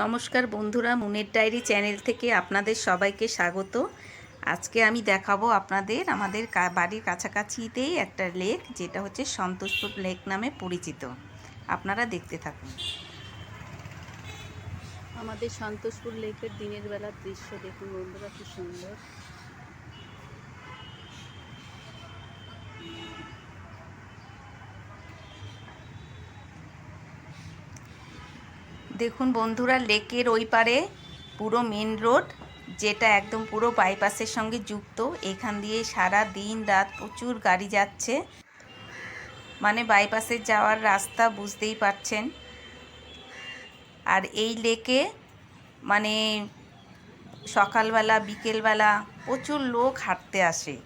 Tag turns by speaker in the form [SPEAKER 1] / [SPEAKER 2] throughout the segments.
[SPEAKER 1] নমস্কার বন্ধুরা, মুনের diary channel থেকে আপনাদের সবাইকে স্বাগত। আজকে আমি দেখাবো আপনাদের আমাদের বাড়ির কাছাকাছিতেই একটা লেক, যেটা হচ্ছে সন্তোষপুর লেক নামে পরিচিত। আপনারা দেখতে থাকুন।
[SPEAKER 2] আমাদের সন্তোষপুর লেকের দিনের বেলার দৃশ্য দেখুন বন্ধুরা, কি সুন্দর।
[SPEAKER 1] দেখুন বন্ধুরা, লেকের ওই পারে পুরো মেন রোড যেটা একদম পুরো বাইপাসের সঙ্গে যুক্ত। এখান দিয়ে সারা দিন রাত প্রচুর গাড়ি যাচ্ছে। মানে বাইপাসে যাওয়ার রাস্তা বুঝতেই পারছেন। আর এই লেকে মানে সকালবেলা, বিকেলবেলা প্রচুর লোক হাঁটতে আসে।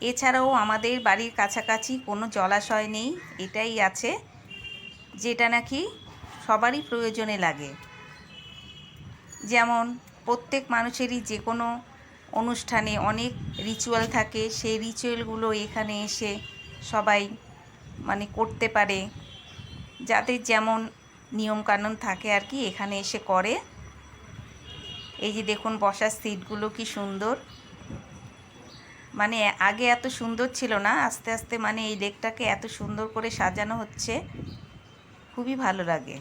[SPEAKER 1] এছাড়াও আমাদের বাড়ির কাছাকাছি কোনো জলাশয় নেই, এটাই আছে। যেটা নাকি সবারই প্রয়োজনে লাগে। যেমন, প্রত্যেক মানুষেরই যে কোনো অনুষ্ঠানে অনেক রিচুয়াল থাকে, সেই রিচুয়ালগুলো এখানে এসে সবাই মানে করতে পারে। যাদের যেমন নিয়মকানুন থাকে আর কি, এখানে এসে করে। এই যে দেখুন, বসার সিটগুলো কি সুন্দর। মানে আগে এত সুন্দর ছিল না, আস্তে আস্তে মানে এই লেকটাকে এত সুন্দর করে সাজানো হচ্ছে। খুবই ভালো লাগে।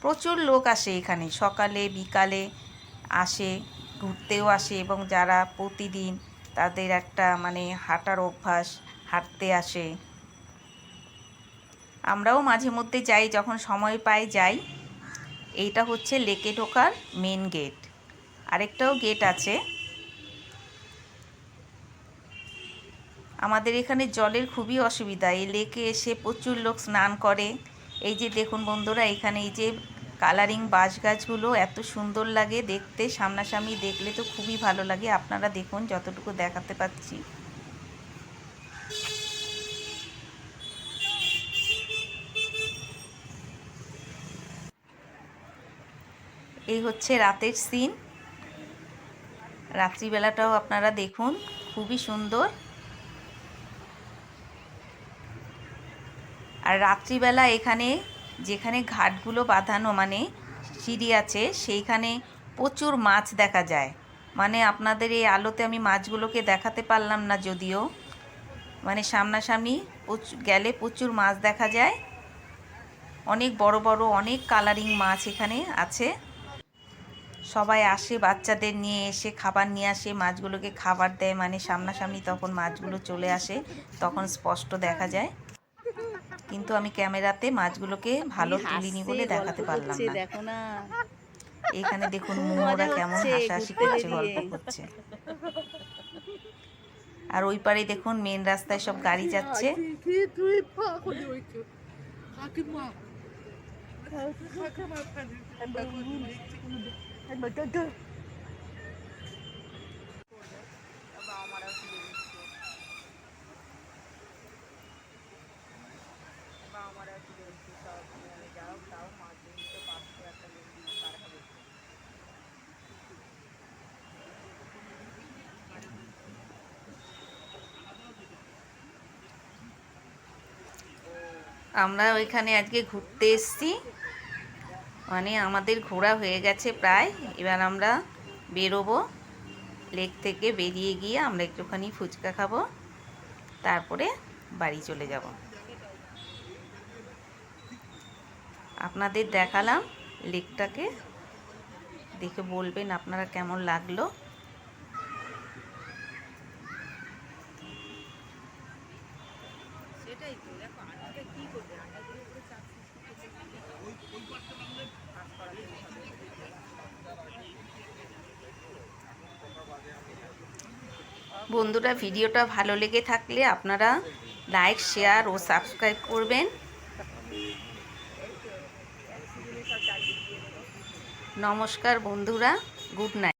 [SPEAKER 1] প্রচুর লোক আসে এখানে। সকালে, বিকালে আসে, ঘুরতেও আসে এবং যারা প্রতিদিন তাদের একটা মানে হাঁটার অভ্যাস, হাঁটতে আসে। আমরাও মাঝে মধ্যে যাই, যখন সময় পাই যাই। এইটা হচ্ছে লেকে ঢোকার মেন গেট আরেকটাও গেট আছে। আমাদের এখানে জলের খুবই অসুবিধা। এই লেকে এসে প্রচুর লোক স্নান করে। এই যে দেখুন বন্ধুরা, এখানে এই যে কালারিং বাঁশ গাছগুলো এত সুন্দর লাগে দেখতে, সামনাসামনি দেখলে তো খুবই ভালো লাগে। আপনারা দেখুন, যতটুকু দেখাতে পাচ্ছি। এই হচ্ছে রাতের সিন রাত্রিবেলাটাও আপনারা দেখুন, খুবই সুন্দর। আর রাত্রিবেলা এখানে যেখানে ঘাটগুলো বাঁধানো মানে সিঁড়ি আছে, সেইখানে প্রচুর মাছ দেখা যায়। মানে আপনাদের এই আলোতে আমি মাছগুলোকে দেখাতে পারলাম না যদিও। মানে সামনাসামনি গেলে প্রচুর মাছ দেখা যায়। অনেক বড় বড়, অনেক কালারিং মাছ এখানে আছে। সবাই আসে, বাচ্চাদের নিয়ে এসে, খাবার নিয়ে আসে, মাছগুলোকে খাবার দেয়। মানে সামনাসামনি তখন মাছগুলো চলে আসে, তখন স্পষ্ট দেখা যায়। কিন্তু আমি ক্যামেরাতে মাছগুলোকে ভালো তুলিনি বলে দেখাতে পারলাম না।
[SPEAKER 2] দেখো না।
[SPEAKER 1] এখানে দেখুন মোমোরা কেমন
[SPEAKER 2] হচ্ছে,
[SPEAKER 1] হাসাহাসি করছে গল্প করছে। আর ওই পারে দেখুন মেন রাস্তায় সব গাড়ি যাচ্ছে। আমরা ওইখানে আজকে ঘুরতে এসেছি। মানে আমাদের ঘোরা হয়ে গেছে প্রায়। এবার আমরা বেরোবো। লেক থেকে বেরিয়ে গিয়ে আমরা একটুখানি ফুচকা খাব। তারপরে বাড়ি চলে যাব। আপনাদের দেখালাম লেকটাকে দেখে বলবেন আপনারা কেমন লাগল
[SPEAKER 2] সেটাই তো দেখো আটাটা কি করবে আটা দিয়ে পুরো চাপ
[SPEAKER 1] বন্ধুরা, ভিডিওটা ভালো লেগে থাকলে আপনারা লাইক, শেয়ার ও সাবস্ক্রাইব করবেন। নমস্কার বন্ধুরা, গুড নাইট।